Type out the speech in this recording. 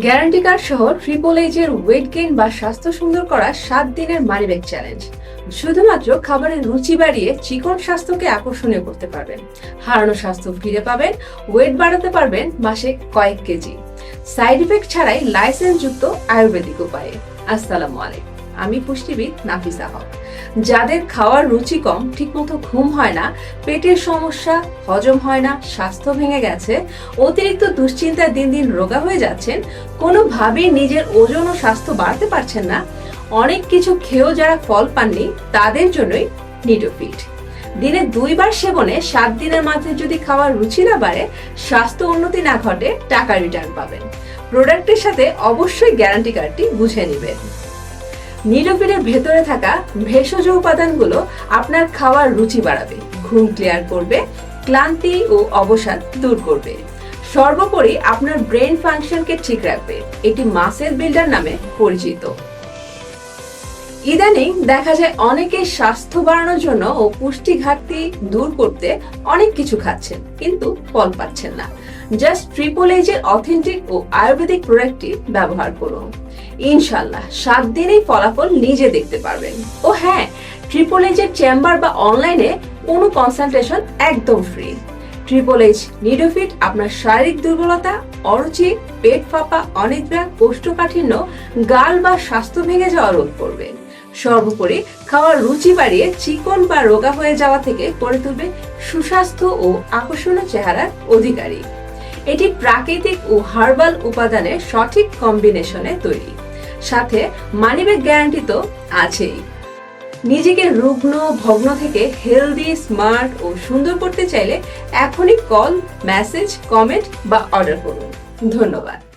Guarantee card সহ triple এইজের weight gain বা স্বাস্থ্য সুন্দর করা সাত দিনের মানি ব্যাগ চ্যালেঞ্জ শুধুমাত্র খাবারের রুচি বাড়িয়ে চিকন স্বাস্থ্যকে আকর্ষণীয় করতে পারবেন। হারানো স্বাস্থ্য ফিরে পাবেন ওয়েট বাড়াতে পারবেন মাসে কয়েক কেজি। সাইড ইফেক্ট ছাড়াই লাইসেন্সযুক্ত আয়ুর্বেদিক উপায়ে। আসসালামু আলাইকুম। আমি পুষ্টিবিদ নাফিসা হক। যাদের খাওয়ার রুচি কম, ঠিকমতো ঘুম হয় না, পেটের সমস্যা, হজম হয় না, স্বাস্থ্য ভেঙে গেছে, অতিরিক্ত দুশ্চিন্তায় দিন দিন রোগা হয়ে যাচ্ছেন, কোনোভাবেই নিজের ওজন ও স্বাস্থ্য বাড়তে পারছেন না। অনেক কিছু খেয়েও যারা ফল পাননি, তাদের জন্যই নিটোফিট দিনে দুইবার সেবনে সাত দিনের মাঝে যদি খাওয়ার রুচি না বাড়ে, স্বাস্থ্য উন্নতি না ঘটে, টাকা রিটার্ন পাবেন। প্রোডাক্টের সাথে অবশ্যই গ্যারান্টি কার্ডটি বুঝে নেবেন। নিলোফিলের ভেতরে থাকা ভেষজ উপাদানগুলো আপনার খাওয়ার রুচি বাড়াবে। ঘুম ক্লিয়ার করবে, ক্লান্তি ও অবসাদ দূর করবে। সর্বোপরি আপনার ব্রেন ফাংশনকে ঠিক রাখবে। এটি মাসেল বিল্ডার নামে পরিচিত। ইদানিং দেখা যায় অনেকে স্বাস্থ্য বাড়ানোর জন্য ও পুষ্টি ঘাটতি দূর করতে অনেক কিছু খাচ্ছেন, কিন্তু ফল পাচ্ছেন না। জাস্ট ট্রিপল এইচের অথেন্টিক ও আয়ুর্বেদিক প্রোডাক্টটি ব্যবহার করুন। ইনশাল্লাহ সাত দিনেই ফলাফল নিজে দেখতে পারবেন। ও হ্যাঁ ট্রিপল এইচের চেম্বার বা অনলাইনে কোনো কনসালটেশন একদম ফ্রি ট্রিপল এইচ নিডোফিট আপনার শারীরিক দুর্বলতা, অরুচি, পেট ফাঁপা, অনিদ্রা, কোষ্ঠকাঠিন্য, গাল বা স্বাস্থ্য ভেঙে যাওয়া রোধ করবে। সর্বোপরি খাওয়ার রুচি বাড়িয়ে চিকন বা রোগা হয়ে যাওয়া থেকে করে তুলবে সুস্বাস্থ্য ও আকর্ষণীয় চেহারার অধিকারী। এটি প্রাকৃতিক ও হার্বাল উপাদানের সঠিক কম্বিনেশনে তৈরি। সাথে মানিব্যাগ গ্যারান্টি তো আছেই। নিজেকে রুগ্ন, ভগ্ন থেকে হেলদি, স্মার্ট ও সুন্দর করতে চাইলে এখনই কল, মেসেজ, কমেন্ট বা অর্ডার করুন। ধন্যবাদ।